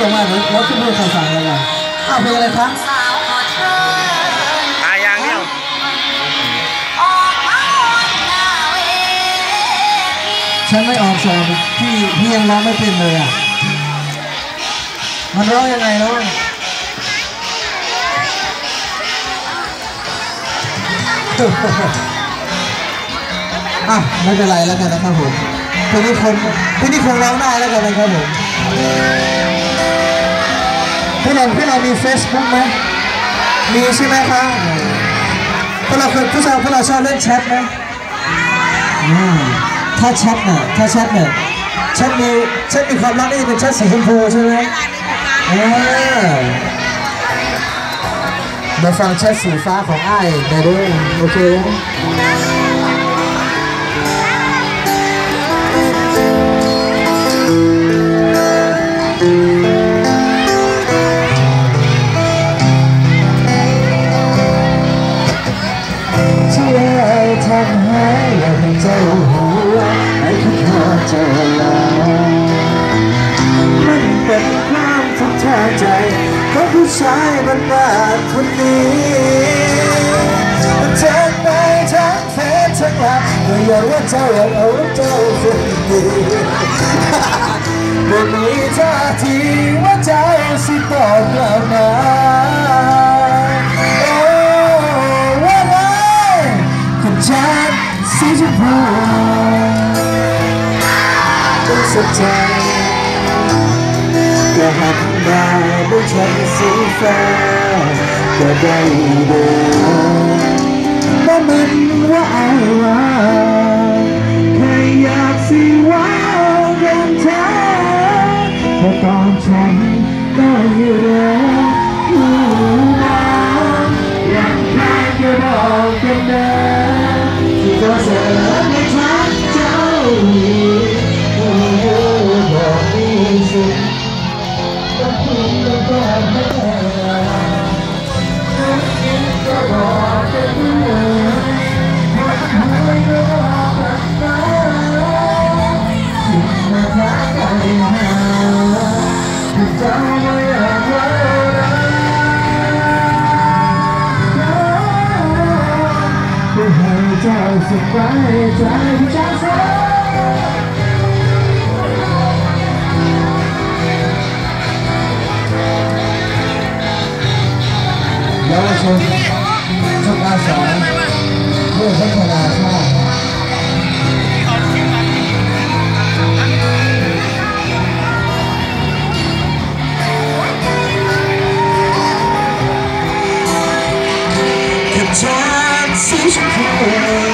ออกมาเดี๋ยวเราขึ้นมือใส่ใส่อะไรกันอ้าวเพลงอะไรครับอาอย่างเดียวฉันไม่ออกสอบพี่พี่ยังร้องไม่เป็นเลยอะมันร้องยังไงเนาะอะไม่เป็นไรแล้วกันนะครับผมพี่นี่คนพี่นี่คงร้องได้แล้วกันนะครับผม พี่เราพี่เรามี Facebook ไหมมีใช่ไหมครับพวกเราเคยพวกเราพวกเราชอบเล่นแชทไหมถ้าแชทเนี่ยถ้าแชทเนี่ยแชทมีแชทมีความรักนี่จะเป็นแชทสีชมพูใช่ไหมเออมาฟังแชทสีฟ้าของไอ้ได้ด้วยโอเค ทำให้ยังเจ้าหัวให้คิดพอเจ้าลามันเป็นความทุกข์ทาใจของผู้ชายบ้านนาคนนี้เจ็บไปทั้งเฟซทั้งหลับก็อยากว่าเจ้าอยากเอาเจ้าคนดีไม่มีท่าทีว่าเจ้าสิตอบกลับมา สนใจก็หันมาดูฉันสีฟ้าก็ได้ดูว่ามันว่าอะไรแค่อยากสิว่าอย่างเธอเพราะตอนฉันก็อยู่แล้วอยู่มาอย่างใครจะบอกกันนะที่ก็เสีย ให้เจ้าสบายใจเจ้าสบเ只想说